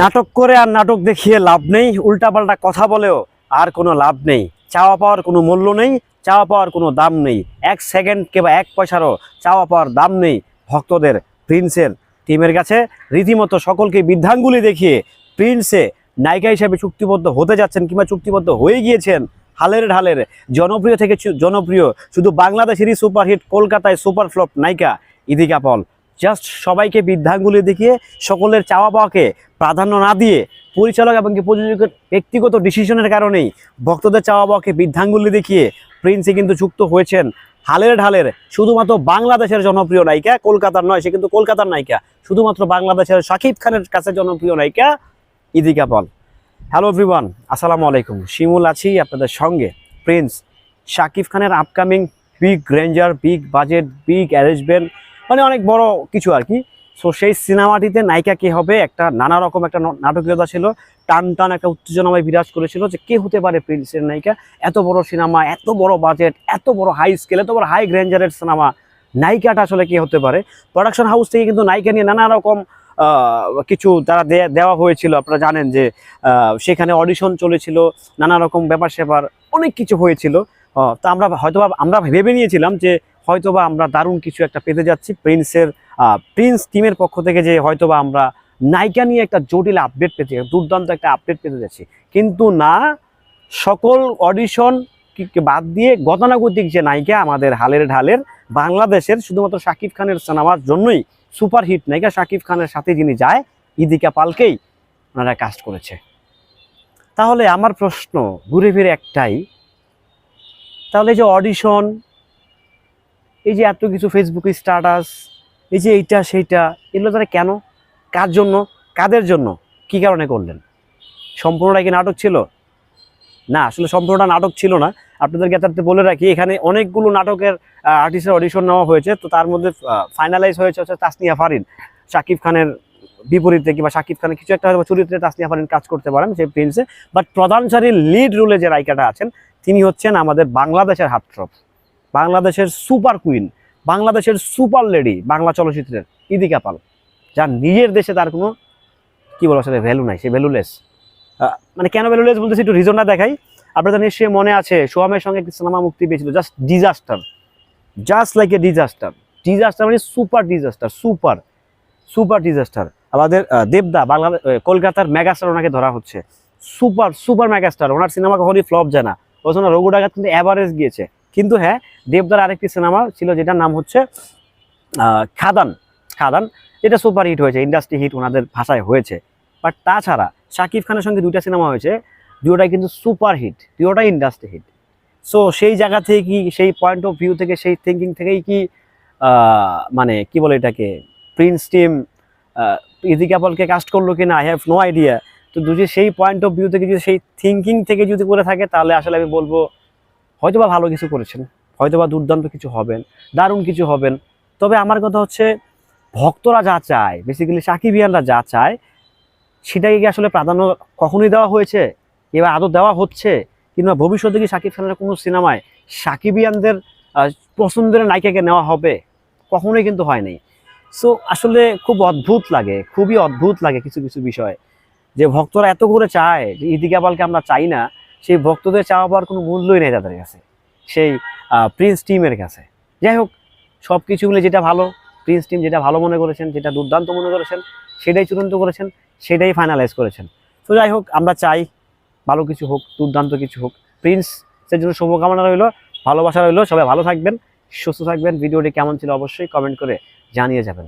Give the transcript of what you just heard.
নাটক করে আর নাটক দেখিয়ে লাভ নেই, উল্টাপাল্টা কথা বলেও আর কোনো লাভ নেই। চাওয়া পাওয়ার কোনো মূল্য নেই, চাওয়া পাওয়ার কোনো দাম নেই। এক সেকেন্ড কিংবা এক পয়সারও চাওয়া পাওয়ার দাম নেই ভক্তদের প্রিন্সের টিমের কাছে। রীতিমতো সকলকে বৃদ্ধাঙ্গুলি দেখিয়ে প্রিন্সে নায়িকা হিসেবে চুক্তিবদ্ধ হতে যাচ্ছেন কিংবা চুক্তিবদ্ধ হয়ে গিয়েছেন হালের ঢালের জনপ্রিয় থেকে জনপ্রিয় শুধু বাংলাদেশেরই সুপারহিট কলকাতায় সুপার ফ্লপ নায়িকা ইদিকা পল। জাস্ট সবাইকে বৃদ্ধাঙ্গুলি দেখিয়ে সকলের চাওয়া পাওয়াকে প্রাধান্য না দিয়ে পরিচালক এবং প্রযোজকের ব্যক্তিগত ডিসিশনের কারণেই ভক্তদের চাওয়া পাওয়াকে বৃদ্ধাঙ্গুলি দেখিয়ে প্রিন্সে কিন্তু যুক্ত হয়েছেন হালের ঢালের শুধুমাত্র বাংলাদেশের জনপ্রিয় নায়িকা কলকাতার নয়, সে কিন্তু কলকাতার নায়িকা। শুধুমাত্র বাংলাদেশের শাকিব খানের কাছে জনপ্রিয় নায়িকা ইদিকা পল। হ্যালো এভরিওয়ান আসসালামু আলাইকুম। শিমুল আছি আপনাদের সঙ্গে। প্রিন্স শাকিব খানের upcoming big ranger big budget big arrangement মানে অনেক বড় কিছু আর কি। সো সেই সিনেমাটিতে নায়িকা কে হবে? একটা নানা রকম একটা নাটকীয়তা ছিল। টান টান একটা উত্তেজনাময় বিরাজ করেছিল যে কে হতে পারে প্রিন্সের নায়িকা? এত বড় সিনেমা, এত বড় বাজেট এত বড় হাই স্কেল এত বড় হাই রেঞ্জারের সিনেমা, নায়িকাটা আসলে কে হতে পারে? প্রোডাকশন হাউস থেকে কিন্তু নায়িকা নিয়ে নানা রকম কিছু তারা দেওয়া হয়েছিল। আপনারা জানেন যে সেখানে অডিশন চলেছিল, নানা রকম ব্যাপার স্যাপার অনেক কিছু হয়েছিল। তো আমরা হয়তোবা, আমরা ভেবে নিয়েছিলাম যে হয়তোবা আমরা দারুণ কিছু একটা পেতে যাচ্ছি প্রিন্সের প্রিন্স টিমের পক্ষ থেকে যে হয়তোবা আমরা নায়িকা নিয়ে একটা জটিল আপডেট পেতে দুর্দান্ত একটা আপডেট পেতে যাচ্ছি। কিন্তু না, সকল অডিশন বাদ দিয়ে গতানুগতিক যে নায়িকা আমাদের হালের ঢালের বাংলাদেশের শুধুমাত্র শাকিব খানের সিনেমার জন্যই সুপারহিট নায়িকা শাকিব খানের সাথে যিনি যায় ইদিকা পালকেই ওনারা কাস্ট করেছে। তাহলে আমার প্রশ্ন, ঘুরে ফিরে একটাই, তাহলে যে অডিশন এই যে এত কিছু ফেসবুকে স্ট্যাটাস এই যে এইটা সেইটা, এগুলো তারা কেন? কার জন্য? কাদের জন্য? কি কারণে করলেন? সম্পূর্ণটা কি নাটক ছিল? না, আসলে সম্পূর্ণটা নাটক ছিল না। আপনাদের তাতে বলে রাখি, এখানে অনেকগুলো নাটকের আর্টিস্টের অডিশন নেওয়া হয়েছে। তো তার মধ্যে ফাইনালাইজ হয়েছে হচ্ছে তাসনিয়া ফারিন। শাকিব খানের বিপরীতে কিংবা শাকিব খানের কিছু একটা চরিত্রে তাসনিয়া ফারিন কাজ করতে পারেন, সেই প্রিন্সে বাট প্রধান সারির লিড রোলে যে নায়িকাটা আছেন, তিনি হচ্ছেন আমাদের বাংলাদেশের হাতট্রপ বাংলাদেশের সুপার কুইন, বাংলাদেশের সুপার লেডি বাংলা চলচ্চিত্রের ইদিকা পাল যার নিজের দেশে তার কোনো, কি বলব, আসলে ভ্যালু নাই, সে ভ্যালুলেস মানে কেন ভ্যালুলেস বলতেছি একটু রিজনটা দেখাই। আপনার আপনাদের নিশ্চয়ই মনে আছে, সোহামের সঙ্গে একটি সিনেমা মুক্তি পেয়েছিল just disaster just like a disaster disaster মানে super disaster super super disaster আমাদের দেবদা বাংলাদেশ কলকাতার মেগাস্টার ওনাকে ধরা হচ্ছে। সুপার সুপার মেগাস্টার ওনার সিনেমা কখনই ফ্লপ যায় না। ওই জন্য রঘু ডাকাত কিন্তু অ্যাভারেজ গিয়েছে। কিন্তু হ্যাঁ দেবদার আরেকটি সিনেমা ছিল যেটার নাম হচ্ছে খাদান। খাদান যেটা সুপার হিট হয়েছে ইন্ডাস্ট্রি হিট ওনাদের ভাষায় হয়েছে। বাট তাছাড়া শাকিব খানের সঙ্গে দুইটা সিনেমা হয়েছে দুটোটাই কিন্তু সুপার হিট দুটোটাই ইন্ডাস্ট্রি হিট সো সেই জায়গা থেকে কি, সেই পয়েন্ট অফ ভিউ থেকে, সেই থিঙ্কিং থেকেই কি মানে কি বলে এটাকে প্রিন্স টিম ইদি ক্যাপলকে কাস্ট করল কি না আই হ্যাভ নো আইডিয়া তো যদি সেই পয়েন্ট অফ ভিউ থেকে, যদি সেই থিঙ্কিং থেকে যদি করে থাকে, তাহলে আসলে আমি বলব, হয়তোবা ভালো কিছু করেছেন। হয়তোবা দুর্দান্ত কিছু হবেন, দারুণ কিছু হবেন। তবে আমার কথা হচ্ছে, ভক্তরা যা চায় বেসিক্যালি সাকিবিয়ানরা যা চায়, সেটাকে কি আসলে প্রাধান্য কখনোই দেওয়া হয়েছে? এবার আদৌ দেওয়া হচ্ছে? কিংবা ভবিষ্যতে কি সাকিব খানের কোনো সিনেমায় সাকিবিয়ানদের পছন্দের নায়িকাকে নেওয়া হবে? কখনোই কিন্তু হয়নি। সো আসলে খুব অদ্ভুত লাগে, খুবই অদ্ভুত লাগে কিছু কিছু বিষয়। যে ভক্তরা এত করে চায়, যে ইদিকা পালকে আমরা চাই না, সেই ভক্তদের চাওয়া পাওয়ার কোনো মূল্যই নেই তাদের কাছে। সেই প্রিন্স টিমের কাছে। যাই হোক সব কিছু মিলে যেটা ভালো প্রিন্স টিম যেটা ভালো মনে করেছেন, যেটা দুর্দান্ত মনে করেছেন, সেটাই চূড়ান্ত করেছেন, সেটাই ফাইনালাইজ করেছেন। তো যাই হোক, আমরা চাই ভালো কিছু হোক, দুর্দান্ত কিছু হোক। প্রিন্সের জন্য শুভকামনা রইল, ভালোবাসা রইল, সবাই ভালো থাকবেন, সুস্থ থাকবেন। ভিডিওটি কেমন ছিল অবশ্যই কমেন্ট করে জানিয়ে যাবেন।